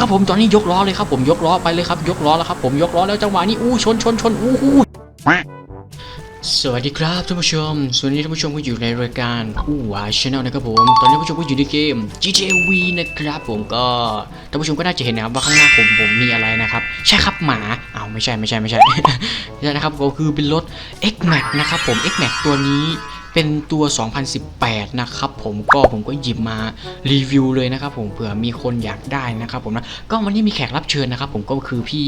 ครับผมตอนนี้ยกล้อเลยครับผมยกล้อไปเลยครับ ยกล้อแล้วครับผมยกล้อแล้วจังหวะนี้อู้ชนชนชนอู้หูสวัสดีครับท่านผู้ชมสวัสดีท่านผู้ชมก็อยู่ในรายการอู้วาชแนลนะครับผม ตอนนี้ท่านผู้ชมก็อยู่ในเกม GTA V นะครับผมก็ท่านผู้ชมก็น่าจะเห็นนะครับว่าข้างหน้าผมผมมีอะไรนะครับ ใช่ครับหมาอ้าวไม่ใช่ไม่ใช่ไม่ใช่ใช่นะครับก็คือเป็นรถ X Max นะครับผม X Max ตัวนี้ เป็นตัว 2018 นะครับผมก็ผมก็หยิบมารีวิวเลยนะครับผมเผื่อมีคนอยากได้นะครับผมนะก็วันนี้มีแขกรับเชิญนะครับผมก็คือพี่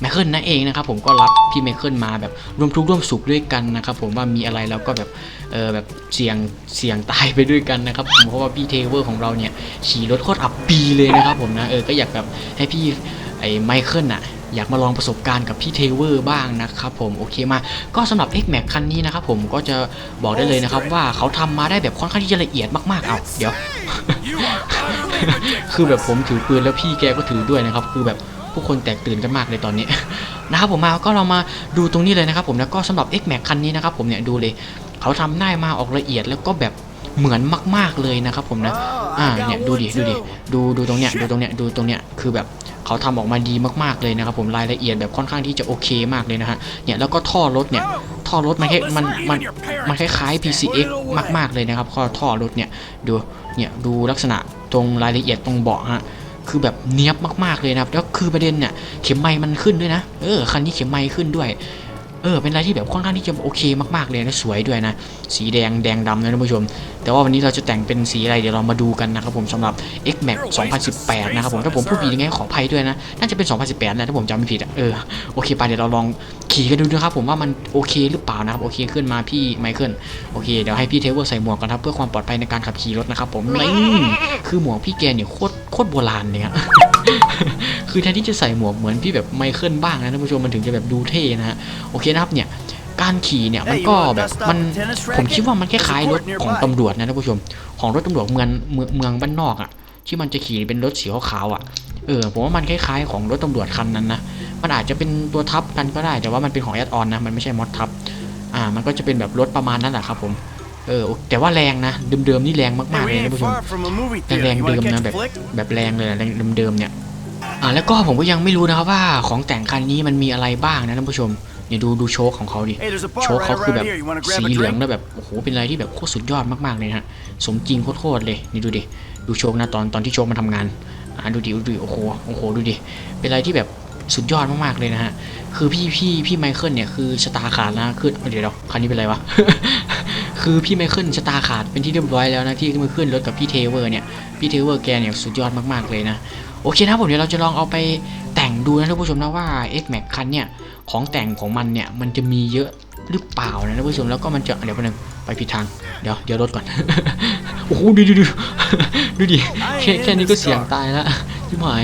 ไมเคิลนั่นเองนะครับผมก็รับพี่ไมเคิลมาแบบร่วมทุกข์ร่วมสุขด้วยกันนะครับผมว่ามีอะไรแล้วก็แบบเออแบบเสี่ยงเสี่ยงตายไปด้วยกันนะครับผมเพราะว่าพี่เทเวอร์ของเราเนี่ยขี่รถโคตรอับปีเลยนะครับผมนะเออก็อยากแบบให้พี่ไอ้ไมเคิลน่ะ อยากมาลองประสบการณ์กับพี่เทเวอร์บ้างนะครับผมโอเคมา ก็สำหรับ X Max คันนี้นะครับผมก็จะบอกได้เลยนะครับว่าเขาทำมาได้แบบค่อนข้างที่จะละเอียดมากๆเอาเดี๋ยว คือแบบผมถือปืนแล้วพี่แกก็ถือด้วยนะครับ คือแบบผู้คนแตกตื่นกันมากเลยตอนนี้นะครับผมมาก็เรามาดูตรงนี้เลยนะครับผมแล้วก็สำหรับ X Max คันนี้นะครับผมเนี่ยดูเลยเขาทำได้มาออกละเอียดแล้วก็แบบเหมือนมาก ๆเลยนะครับผมนะ อ่าเนี่ยดูดิดูดิดูดูตรงเนี้ยดูตรงเนี้ยดูตรงเนี้ยคือแบบ เขาทำออกมาดีมากๆเลยนะครับผมรายละเอียดแบบค่อนข้างที่จะโอเคมากเลยนะฮะเนี่ยแล้วก็ท่อรถเนี่ยท่อรถมันแค่มันมันมันคล้ายๆ PCX มาก ๆเลยนะครับข้อท่อรถเนี่ยดูเนี่ยดูลักษณะตรงรายละเอียดตรงเบาะฮะคือแบบเนี้ยบมากๆเลยนะครับแล้วคือประเด็นเนี่ยเข็มไม้มันขึ้นด้วยนะเออคันนี้เข็มไม้ขึ้นด้วย เออเป็นอะไรที่แบบค่อนข้างที่จะโอเคมากๆเลยและสวยด้วยนะ สีแดงแดงดำนะท่านผู้ชม แต่ว่าวันนี้เราจะแต่งเป็นสีอะไรเดี๋ยวเรามาดูกันนะครับผมสำหรับ X Max 2018 นะครับผมถ้าผมพูดผิดยังไงขออภัยด้วยนะ น่าจะเป็น 2018นะถ้าผมจำไม่ผิดอะเออโอเคไปเดี๋ยวเราลองขี่กันดูนะครับผมว่ามันโอเคหรือเปล่านะครับโอเคขึ้นมาพี่ไมเคิลโอเคเดี๋ยวให้พี่เทเวอร์ใส่หมวกกันครับเพื่อความปลอดภัยในการขับขี่รถนะครับผมนี่คือหมวกพี่แกเนี่ยโคตรโคตรโบราณเลยอะ คือแทนที่จะใส่หมวกเหมือนพี่แบบไมเคิลบ้างนะท่านผู้ชมมันถึงจะแบบดูเท่นะฮะโอเคนะครับเนี่ยการขี่เนี่ยมันก็แบบมันผมคิดว่ามันคล้ายๆรถของตำรวจนะท่านผู้ชม ของรถตำรวจเมืองเมืองเมืองบ้านนอกอะ่ะ ที่มันจะขี่เป็นรถสีขาวๆอะเออผมว่ามันคล้ายๆของรถตำรวจคันนั้นนะมันอาจจะเป็นตัวทับกันก็ได้แต่ว่ามันเป็นของแอดออนนะมันไม่ใช่มอดทับอ่ามันก็จะเป็นแบบรถประมาณนั้นแหละครับผมเออแต่ว่าแรงนะเดิมๆนี่แรงมากๆเลยนะท่านผู้ชมแรงๆเดิมนะแบบแบบแรงเลยอะแรงเดิมๆเนี่ย อ่าแล้วก็ผมก็ยังไม่รู้นะครับว่าของแต่งคันนี้มันมีอะไรบ้างนะท่านผู้ชมเนี่ยดูดูโชคของเขาดิโชคเขาคือแบบสีเหลืองแล้วแบบโอ้โหเป็นอะไรที่แบบโคตรสุดยอดมากๆเลยนะฮะสมจริงโคตรๆเลยนี่ดูดิดูโชคนะตอนตอนที่โชคมาทำงานอ่าดูดิดูดิโอ้โหโอ้โหดูดิเป็นอะไรที่แบบสุดยอดมากๆเลยนะฮะคือพี่พี่พี่ไมเคิลเนี่ยคือชะตาขาดนะคือเดี๋ยวเดี๋ยวคันนี้เป็นอะไรวะคือพี่ไมเคิลชะตาขาดเป็นที่เรียบร้อยแล้วนะที่มาขึ้นรถกับพี่เทเวอร์เนี่ยพี่เทเวอร์แกเนี่ยสุดยอดมากๆเลยนะ โอเคนะครับผมเดี๋ยวเราจะลองเอาไปแต่งดูนะท่านผู้ชมนะว่า X Max คันเนี่ยของแต่งของมันเนี่ยมันจะมีเยอะหรือเปล่านะท่านผู้ชมแล้วก็มันจะเดี๋ยวไปบนึงไปผิดทางเดี๋ยวเดี๋ยวรถก่อนโอ้โหดูดูดูดูดิแค่แค่นี้ก็เสียงตายแล้วที่หมาย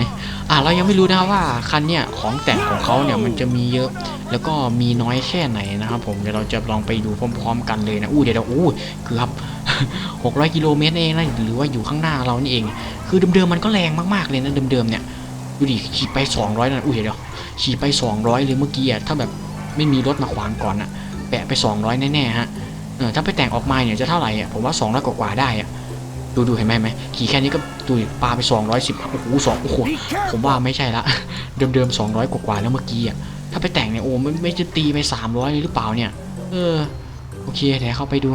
อะเรายังไม่รู้นะว่าคันเนี่ยของแต่งของเขาเนี่ยมันจะมีเยอะ แล้วก็มีน้อยแค่ไหนนะครับผมเดี๋ยวเราจะลองไปดูพร้อม ๆ กันเลยนะอู้เดี๋ยวเดี๋ยวอู้เกือบ600กิโลเมตรเองนะหรือว่าอยู่ข้างหน้าเรานี่เอง คือเดิมๆมันก็แรงมากๆเลยนะเดิมๆเนี่ยดูดิขี่ไป 200นะอุ้ยเดี๋ยวขี่ไป 200 เลยเมื่อกี้อะถ้าแบบไม่มีรถมาขวางก่อนอะแปะไป 200 แน่ๆฮะเออถ้าไปแต่งออกมาเนี่ยจะเท่าไหร่อะผมว่า200กว่าๆได้อะดูดูเห็นไหมไหมขี่แค่นี้ก็ดูดิปาไป 210โอ้โหสองโอ้โหผมว่าไม่ใช่ละเดิมๆ200กว่าๆแล้วเมื่อกี้อะถ้าไปแต่งเนี่ยโอ้ไม่ไม่จะตีไป 300เลยหรือเปล่าเนี่ย เออโอเคเดี๋ยวเข้าไปดู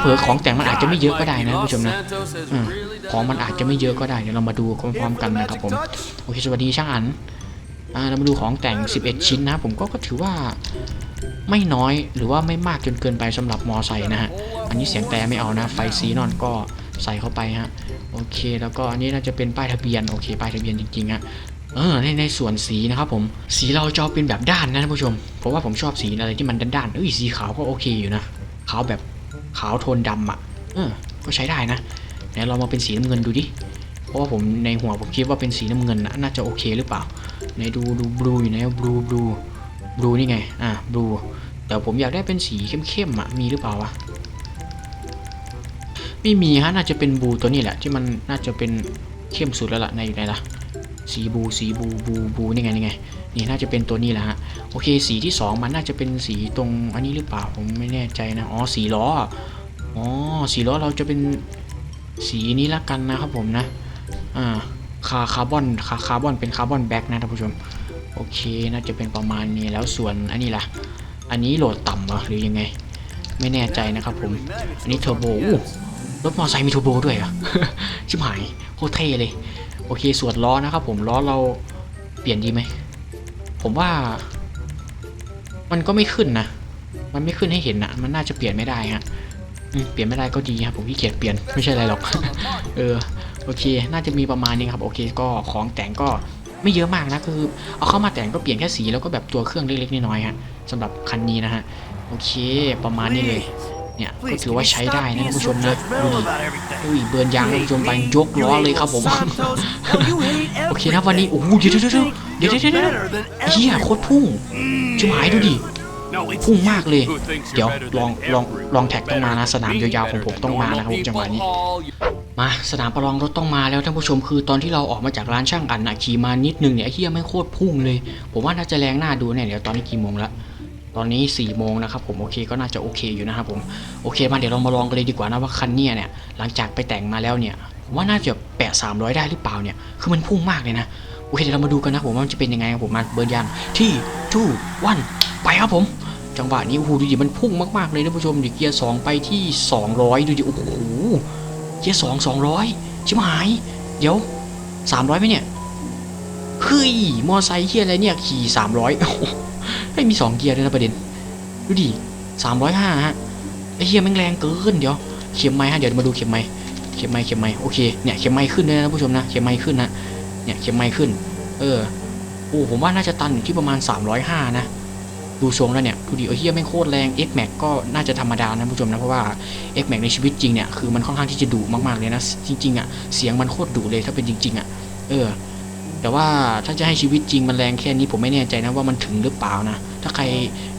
เผลอๆของแต่งมันอาจจะไม่เยอะก็ได้นะผู้ชมนะอืม ของมันอาจจะไม่เยอะก็ได้เดี๋ยวเรามาดูพร้อมๆกันนะครับผมโอเคสวัสดีช่างอันอ่าเรามาดูของแต่ง 11 ชิ้นนะผมก็ก็ถือว่าไม่น้อยหรือว่าไม่มากจนเกินไปสำหรับมอไซค์นะฮะอันนี้เสียงแต่ไม่เอานะ ไฟซีนอนก็ใส่เข้าไปฮะโอเค แล้วก็อันนี้น่าจะเป็นป้ายทะเบียนโอเคป้ายทะเบียนจริงๆอะเออในในส่วนสีนะครับผมสีเราจะเป็นแบบด้านนะท่านผู้ชม เพราะว่าผมชอบสีอะไรที่มันด้านๆเอ้ยสีขาวก็โอเคอยู่นะขาวแบบขาวโทนดำอะเออก็ใช้ได้นะ เดี๋ยเรามาเป็นสีน้ำเงินดูดิ เพราะว่าผมในหัวผมคิดว่าเป็นสีน้ำเงินนะน่าจะโอเคหรือเปล่าไหนดูดูบลูอยู่ไหนบลูบลูบลูนี่ไง อะบลูแต่ผมอยากได้เป็นสีเข้มๆอะมีหรือเปล่าวะไม่มีฮะน่าจะเป็นบูตัวนี้แหละ ที่มันน่าจะเป็นเข้มสุดแล้วล่ะในอยู่ไหนล่ะสีบูสีบูบูบูนี่ไงนี่ไงนี่น่าจะเป็นตัวนี้แหละฮะโอเค สีที่สองมันน่าจะเป็นสีตรงอันนี้หรือเปล่าผมไม่แน่ใจนะอ๋อสีล้ออ๋อสีล้อเราจะเป็น สีนี้ละกันนะครับผมนะ อ่าคาคาร์บอนคาคาร์บอนเป็นคาร์บอนแบ็กนะท่านผู้ชม โอเคน่าจะเป็นประมาณนี้แล้วส่วนอันนี้ล่ะ อันนี้โหลดต่ำเหรอหรือยังไง ไม่แน่ใจนะครับผม อันนี้เทอร์โบอู้รถมอเตอร์ไซค์มีเทอร์โบด้วยอะชิบหายโคตรเท่เลย โอเคส่วนล้อนะครับผมล้อเราเปลี่ยนดีไหม ผมว่า มันก็ไม่ขึ้นนะ มันไม่ขึ้นให้เห็นนะมันน่าจะเปลี่ยนไม่ได้ฮะ เปลี่ยนไม่ได้ก็ดีครับผมขี้เกียจเปลี่ยนไม่ใช่อะไรหรอก เออโอเค น่าจะมีประมาณนี้ครับโอเค ก็ของแต่งก็ไม่เยอะมากนะคือ เอาเข้ามาแต่งก็เปลี่ยนแค่สีแล้วก็แบบตัวเครื่องเล็กๆน้อยๆฮะสำหรับคันนี้นะฮะโอเค ประมาณนี้เลยเนี่ยก็ถือว่าใช้ได้นะผู้ชมนะดูดิอุ้ยเบิร์นยางผู้ชมไปยกล้อเลยครับผมโอเคนะวันนี้โอ้โหเดี๋ยวเดี๋ยวเดี๋ยวเดี๋ยวเดี๋ยวเดี๋ยวเดี๋ยวเฮียโคตรพุ่งชิบหายดูดิ พุ่งมากเลย เดี๋ยวลองลองลองแท็กต้องมานะ สนามยาวๆของผมต้องมานะครับผมจังหวะนี้มาสนามประลองรถต้องมาแล้วท่านผู้ชมคือตอนที่เราออกมาจากร้านช่างอันนะขี่มานิดนึงเนี่ยไอ้เฮียไม่งโคตรพุ่งเลย ผมว่าน่าจะแรงหน้าดูเนี่ยเดี๋ยวตอนนี้กี่โมงละตอนนี้4ี่โมงนะครับผมโอเคก็น่าจะโอเคอยู่นะครับผมโอเคมาเดี๋ยวเรามาลองกันเลยดีกว่านะว่าคันเนี้ยเนี่ยหลังจากไปแต่งมาแล้วเนี่ยผมว่าน่าจะแปะ300 ได้หรือเปล่าเนี่ยคือมันพุ่งมากเลยนะ โอเคเดี๋ยวเรามาดูกันนะผมว่ามันจะเป็นยังไงครับผมมาเบิร์นยางที่ทูวันไปครับผม จังหวะนี้โอ้โหดูดิมันพุ่งมากๆเลยท่านผู้ชมดิเกียร์สองไปที่ 200 ดูดิโอ้โหเกียร์สองสองร้อยชิบหาย เดี๋ยว 300ไหมเนี่ยเฮ้ยมอไซค์เฮียอะไรเนี่ยขี่300โอ้โหไม่มี 2 เกียร์ด้วยนะประเด็น ดูดิ305ฮะไอเฮียแม่งแรงเกินเดี๋ยวเข็มไม้ฮะเดี๋ยวมาดูเข็มไม้เข็มไม้เข็มไม้โอเคเนี่ยเข็มไม้ขึ้นด้วยนะผู้ชมนะเข็มไม้ขึ้นนะ เนี่ยเข็มไม้ขึ้น เออโอ้ผมว่าน่าจะตันอยู่ที่ประมาณ 305 นะ ดูทรงแล้วเนี่ยดูดิเออเฮียไม่โคตรแรง X Max ก็น่าจะธรรมดานะผู้ชมนะ เพราะว่า X Max ในชีวิตจริงเนี่ย คือมันค่อนข้างที่จะดุมากๆเลยนะ จริงๆอะเสียงมันโคตรดุเลยถ้าเป็นจริง ๆอะเออ แต่ว่าถ้าจะให้ชีวิตจริงมันแรงแค่นี้ผมไม่แน่ใจนะว่ามันถึงหรือเปล่านะ ถ้าใคร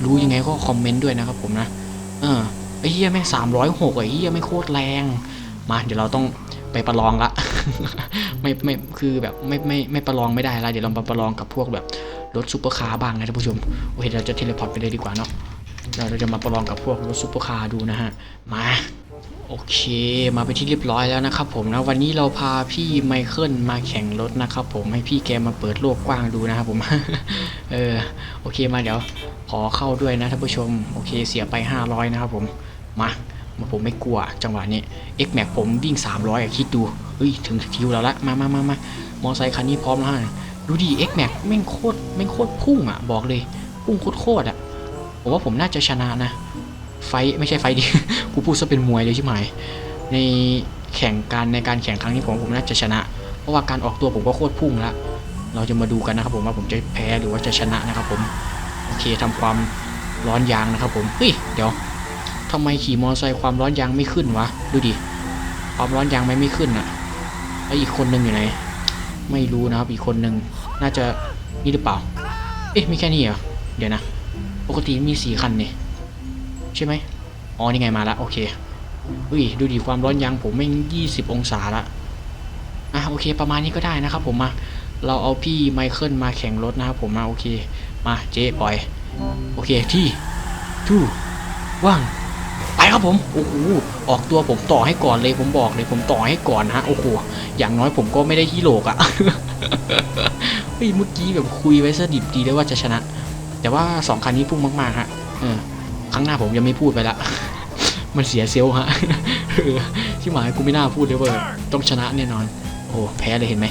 รู้ยังไงก็คอมเมนต์ด้วยนะครับผมนะ เออไอ้เฮียแม่งสามร้อยหกไอ้เฮียไม่โคตรแรง มาเดี๋ยวเราต้อง ไปประลองละไม่ไม่คือแบบไม่ไม่ไม่ประลองไม่ได้ละเดี๋ยวเราประลองกับพวกแบบรถซูเปอร์คาร์บ้างนะท่านผู้ชมโอเคเราจะเทเลพอร์ตไปเลยดีกว่าเนาะเราจะมาประลองกับพวกรถซูเปอร์คาร์ดูนะฮะมาโอเค มาไปนที่เรียบร้อยแล้วนะครับผมนะวันนี้เราพาพี่ไมเคิลมาแข่งรถนะครับผมให้พี่แกมาเปิดโลกกว้างดูนะครับผม เออโอเคมาเดี๋ยวขอเข้าด้วยนะท่านผู้ชม โอเคเสียไป 500 นะครับผม มา ผมไม่กลัวจังหวะนี้ X Max ผมวิ่ง 300อะคิดดูเฮ้ยถึงคิวแล้วละมามามามามอไซค์คันนี้พร้อมแล้วฮะดูดิ X Max แม่งโคตรแม่งโคตรพุ่งอะ บอกเลย พุ่งโคตรโคตรอะผมว่าผมน่าจะชนะนะ ไฟไม่ใช่ไฟดิกูพูดซะเป็นมวยเลยใช่ไหมในแข่งการในการแข่งครั้งนี้ผมผมน่าจะชนะ เพราะว่าการออกตัวผมก็โคตรพุ่งละเราจะมาดูกันนะครับผมว่าผมจะแพ้หรือว่าจะชนะนะครับผมโอเคทำความร้อนยางนะครับผมเฮ้ยเดี๋ยว ทำไมขี่มอเตอร์ไซค์ความร้อนยางไม่ขึ้นวะ ดูดิ ความร้อนยางไม่ไม่ขึ้นอะแล้วอีกคนหนึงอยู่ไหน ไม่รู้นะครับ อีกคนหนึ่งน่าจะนี่หรือเปล่า เอ๊ะ มีแค่นี้เหรอ เดี๋ยวนะ ปกติมีสี่คันนี่ใช่ไหมอ๋อ นี่ไงมาละ โอเคอุ้ย ดูดิ ความร้อนยางผมไม่ยี่สิบองศาละ อะ โอเค ประมาณนี้ก็ได้นะครับผมมา เราเอาพี่ไมเคิลมาแข่งรถนะครับผมมา โอเค มา เจ๊ปล่อย โอเค ที่ทูว่าง ไปครับผมโอ้โหออกตัวผมต่อให้ก่อนเลยผมบอกเลยผมต่อให้ก่อนนะฮะโอ้โหอย่างน้อยผมก็ไม่ได้ที่โลกอะเฮ้ยเมื่อกี้แบบคุยไว้ซะดิบดีเลยว่าจะชนะ แต่ว่าสองคันนี้พุ่งมากๆฮะเออครั้งหน้าผมยังไม่พูดไปละมันเสียเซลฮะที่หมายกูไม่น่าพูดเลยว่าต้องชนะแน่นอน โอ้แพ้เลยเห็นไหม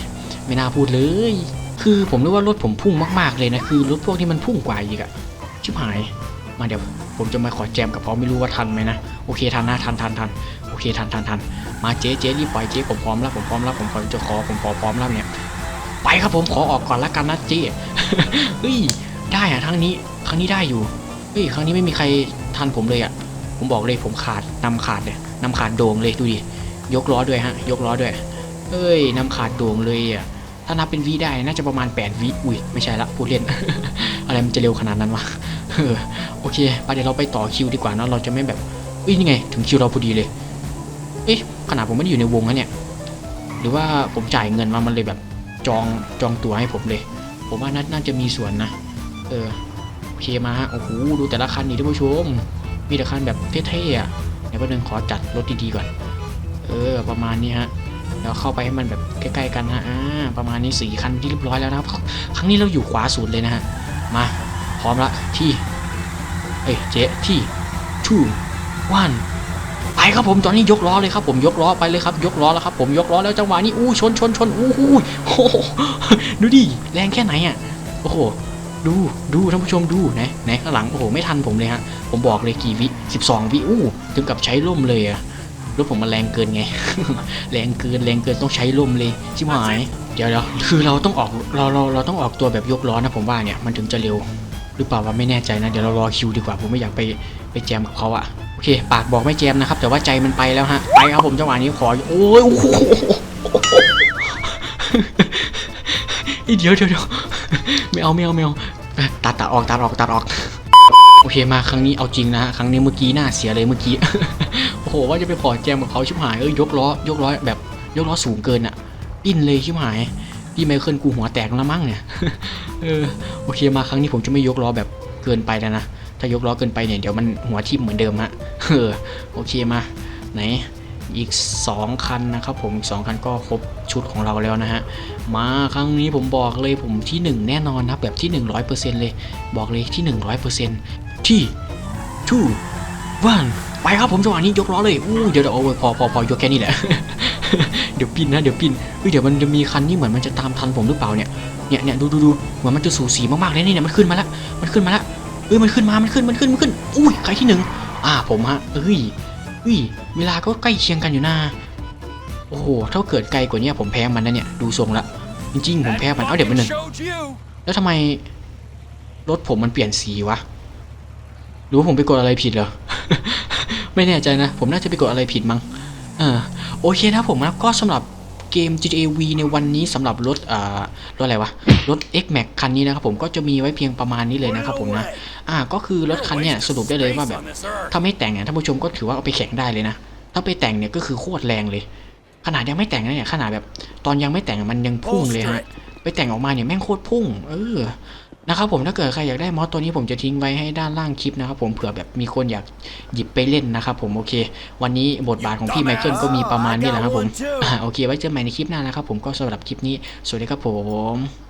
ไม่น่าพูดเลย คือผมนึกว่ารถผมพุ่งมาก ๆเลยนะคือรถพวกที่มันพุ่งกว่าอีกอะชิบหายมาเดี๋ยว ผมจะมาขอแจมกับเขาไม่รู้ว่าทันไหมนะโอเคทันนะทันทันทันโอเคทันทันทันมาเจ๊เจ๊รีบปล่อยเจ๊ผมพร้อมแล้วผมพร้อมแล้วผมขอจะขอผมขอพร้อมแล้วเนี่ยไปครับผมขอออกก่อนละกันนะเจ๊เฮ้ยได้อะครั้งนี้ครั้งนี้ได้อยู่เฮ้ยครั้งนี้ไม่มีใครทันผมเลยอะผมบอกเลยผมขาดนำขาดเลยนำขาดโด่งเลยดูดิยกล้อด้วยฮะยกล้อด้วยเอ้ยนำขาดโด่งเลยอะถ้านับเป็นวิได้น่าจะประมาณ8วิอุ้ยไม่ใช่ละพูดเล่น อะไรมันจะเร็วขนาดนั้นวะ เออโอเคไปเดี๋ยวเราไปต่อคิวดีกว่านะเราจะไม่แบบเอ้ยนี่ไง ถึงคิวเราพอดีเลยเอ๊ะขนาดผมไม่ได้อยู่ในวงนะเนี่ย หรือว่าผมจ่ายเงินมามันเลยแบบจองจองตั๋วให้ผมเลย ผมว่านาน่าจะมีส่วนนะ เออโอเคมาฮะโอ้โหดูแต่ละคันนี่ท่านผู้ชม มีแต่คันแบบเท่ๆอะเดี๋ยวแป๊บนึงขอจัดรถดีๆก่อน เออ ประมาณนี้ฮะแล้วเข้าไปให้มันแบบใกล้ๆกันนะฮะอ่าประมาณนี้สี่คันที่เรียบร้อยแล้วนะครับ ครั้งนี้เราอยู่ขวาสุดเลยนะฮะมา พร้อมละที่เอ้ยเจ๊ที่ two one ไปครับผมตอนนี้ยกล้อเลยครับผมยกล้อไปเลยครับ ยกล้อแล้วครับผมยกล้อแล้วจังหวะนี้อู้ชนชนชนอู้หูโอ้โหดูดิแรงแค่ไหนอะโอ้โหดูดูท่านผู้ชมดูไหนไหนข้างหลังโอ้โหไม่ทันผมเลยฮะผมบอกเลยกี่วิ12 วิอู้ถึงกับใช้ร่มเลยอะรถผมมันแรงเกินไง แรงเกินแรงเกินต้องใช้ร่มเลยชิบหาย เดี๋ยวเดี๋ยวคือเราต้องออกเราเราเราต้องออกตัวแบบยกล้อนะผมว่าเนี่ยมันถึงจะเร็ว รือเปล่าว่าไม่แน่ใจนะเดี๋ยวเรารอคิวดีกว่าผมไม่อยากไปไปแจมกับเขาอะโอเค ปากบอกไม่แจมนะครับ แต่ว่าใจมันไปแล้วฮะไปครับผมจังหวะนี้ขอโอ้ยโอ้โหเดี๋ยวเดี๋ยวเดี๋ยวไม่เอาไม่เอาไม่เอาตัดตัดออกตัดออกตัดออกโอเคมาครั้งนี้เอาจริงนะฮะครั้งนี้เมื่อกี้หน้าเสียเลยเมื่อกี้โอ้โหว่าจะไปขอแจมกับเขาชิบหายเอ้ยยกล้อยกล้อแบบยกล้อสูงเกินอะปิ้นเลยชิบหายพี่ไมเคิลกูหัวแตกแล้วมั้งเนี่ย เออโอเคมาครั้งนี้ผมจะไม่ยกล้อแบบเกินไปแล้วนะ ถ้ายกล้อเกินไปเนี่ยเดี๋ยวมันหัวทิ่มเหมือนเดิมฮะเออโอเคมาไหนอีก 2 คันนะครับผมอีกสองคันก็ครบชุดของเราแล้วนะฮะ มาครั้งนี้ผมบอกเลยผมที่ 1 แน่นอนนะแบบที่ 100%เลยบอกเลยที่ 100%ที่ two one ไปครับผมจังหวะนี้ยกล้อเลยอู้เดี๋ยวเดี๋ยวโอ้พอพอพอยกแค่นี้แหละ เดี๋ยวปินนะเดี๋ยวปินเฮ้ยเดี๋ยวมันจะมีคันที่เหมือนมันจะตามทันผมหรือเปล่าเนี่ยเนี่ยเนี่ยดูดูดูเหมือนมันจะสูสีมากๆเลยนี่เนี่ยมันขึ้นมาแล้วมันขึ้นมาแล้วเอ้ยมันขึ้นมามันขึ้นมันขึ้นมันขึ้นอุ้ยใครที่หนึ่งอ่าผมฮะเอ้ยเอ้ยเวลาก็ใกล้เคียงกันอยู่นะโอ้โหถ้าเกิดไกลกว่านี้ผมแพ้มันนะเนี่ยดูทรงละจริงๆผมแพ้มันเอาเดี๋ยวมันหนึ่งแล้วทำไมรถผมมันเปลี่ยนสีวะรือว่าผมไปกดอะไรผิดเหรอไม่แน่ใจนะ ผมน่าจะไปกดอะไรผิดมั้ง เออโอเคนะผมนะก็สำหรับเกม GTA V ในวันนี้สำหรับรถอ่ารถอะไรวะ รถ X Max คันนี้นะครับผมก็จะมีไว้เพียงประมาณนี้เลยนะครับผมนะ อ่าก็คือรถคันเนี้ยสรุปได้เลยว่าแบบ ถ้าไม่แต่งเนี่ยท่านผู้ชมก็ถือว่าเอาไปแข่งได้เลยนะ ถ้าไปแต่งเนี่ยก็คือโคตรแรงเลย ขนาดยังไม่แต่งนะเนี่ยขนาดแบบ ตอนยังไม่แต่งมันยังพุ่งเลยฮะไปแต่งออกมาเนี่ยแม่งโคตรพุ่ง เออ นะครับผมถ้าเกิดใครอยากได้มอสตัวนี้ผมจะทิ้งไว้ให้ด้านล่างคลิปนะครับผมเผื่อแบบมีคนอยากหยิบไปเล่นนะครับผมโอเค วันนี้บทบาทของพี่ไมเคิลก็มีประมาณนี้แหละครับผมโอเคไว้เจอกันใหม่ในคลิปหน้านะครับผมก็สำหรับคลิปนี้สวัสดีครับผม